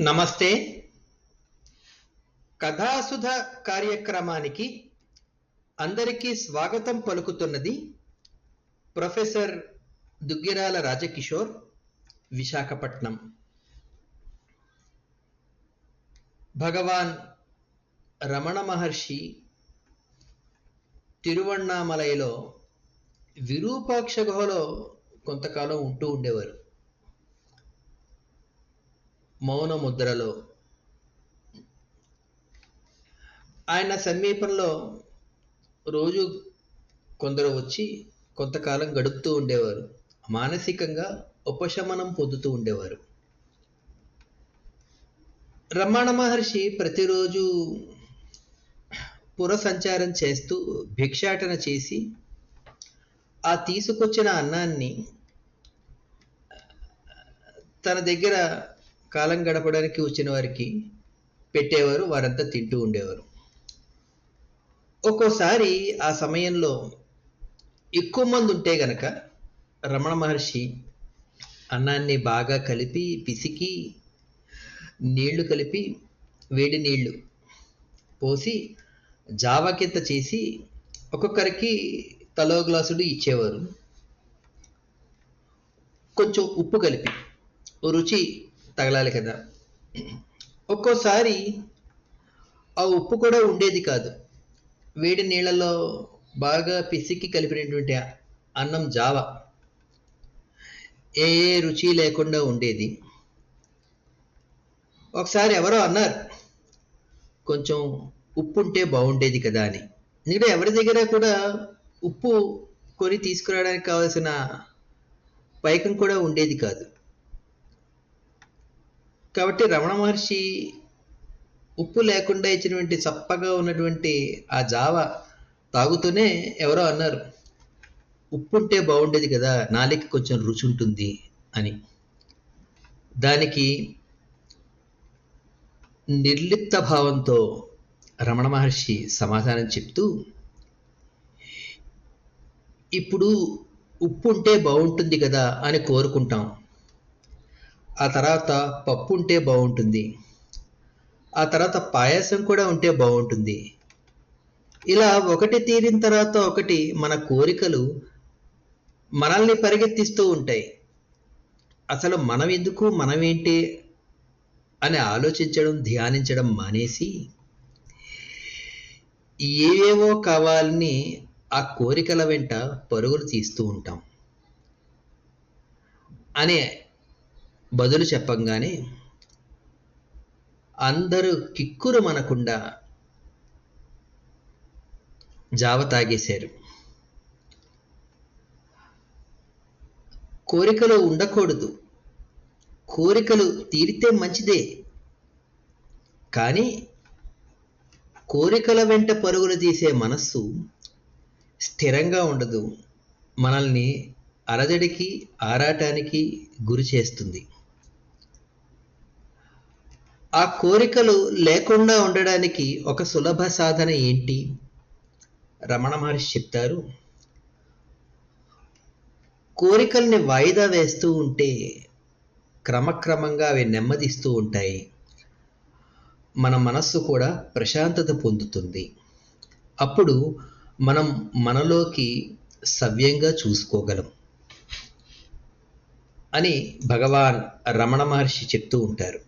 నమస్తే. కథాసుధ కార్యక్రమానికి అందరికీ స్వాగతం పలుకుతున్నది ప్రొఫెసర్ దుగ్గిరాల రాజకిషోర్ విశాఖపట్నం. భగవాన్ రమణ మహర్షి తిరువణ్ణామలైలో విరూపాక్ష గుహలో కొంతకాలం ఉంటూ ఉండేవారు. మౌన ముద్రలో ఆయన సమీపంలో రోజు కొందరు వచ్చి కొంతకాలం గడుపుతూ ఉండేవారు. మానసికంగా ఉపశమనం పొందుతూ ఉండేవారు. రమణ మహర్షి ప్రతిరోజు పురసంచారం చేస్తూ భిక్షాటన చేసి ఆ తీసుకొచ్చిన అన్నాన్ని తన దగ్గర కాలం గడపడానికి వచ్చిన వారికి పెట్టేవారు వారంతా తింటూ ఉండేవారు. ఒక్కోసారి ఆ సమయంలో ఎక్కువ మంది ఉంటే గనక రమణ మహర్షి అన్నాన్ని బాగా కలిపి పిసికి నీళ్ళు కలిపి వేడి నీళ్ళు పోసి జావా కింద చేసి ఒక్కొక్కరికి తలో గ్లాసుడు ఇచ్చేవారు. కొంచెం ఉప్పు కలిపి రుచి తగలాలి కదా. ఒక్కోసారి ఆ ఉప్పు కూడా ఉండేది కాదు. వేడి నీళ్ళలో బాగా పిసికి కలిపినటువంటి అన్నం జావ. ఏ ఏ రుచి లేకుండా ఉండేది. ఒకసారి ఎవరో అన్నారు కొంచెం ఉప్పు ఉంటే బాగుండేది కదా అని. ఎందుకంటే ఎవరి దగ్గర కూడా ఉప్పు కొని తీసుకురావడానికి కావాల్సిన పైకం కూడా ఉండేది కాదు. కాబట్టి రమణ మహర్షి ఉప్పు లేకుండా ఇచ్చినటువంటి చప్పగా ఉన్నటువంటి ఆ జావ తాగుతూనే ఎవరో అన్నారు ఉప్పు ఉంటే బాగుండేది కదా నాలికి కొంచెం రుచి ఉంటుంది అని. దానికి నిర్లిప్త భావంతో రమణ మహర్షి సమాధానం చెప్తూ ఇప్పుడు ఉప్పు ఉంటే బాగుంటుంది కదా అని కోరుకుంటాం. ఆ తర్వాత పప్పు ఉంటే బాగుంటుంది. ఆ తర్వాత పాయసం కూడా ఉంటే బాగుంటుంది. ఇలా ఒకటి తీరిన తర్వాత ఒకటి మన కోరికలు మనల్ని పరిగెత్తిస్తూ ఉంటాయి. అసలు మనం ఎందుకు మనమేంటి అని ఆలోచించడం ధ్యానించడం మానేసి ఏవేవో కావాలని ఆ కోరికల వెంట పరుగులు తీస్తూ ఉంటాం. అనే బదులు చెప్పంగానే అందరూ కిక్కురు మనకుండా జావ తాగేశారు. కోరికలు ఉండకూడదు. కోరికలు తీరితే మంచిదే. కానీ కోరికల వెంట పరుగులు తీసే మనస్సు స్థిరంగా ఉండదు. మనల్ని అరదడికి ఆరాటానికి గురి చేస్తుంది. ఆ కోరికలు లేకుండా ఉండడానికి ఒక సులభ సాధన ఏంటి? రమణ మహర్షి చెప్తారు కోరికల్ని వాయిదా వేస్తూ ఉంటే క్రమక్రమంగా అవి నెమ్మదిస్తూ ఉంటాయి. మన మనస్సు కూడా ప్రశాంతత పొందుతుంది. అప్పుడు మనం మనలోకి సవ్యంగా చూసుకోగలం అని భగవాన్ రమణ మహర్షి చెప్తూ ఉంటారు.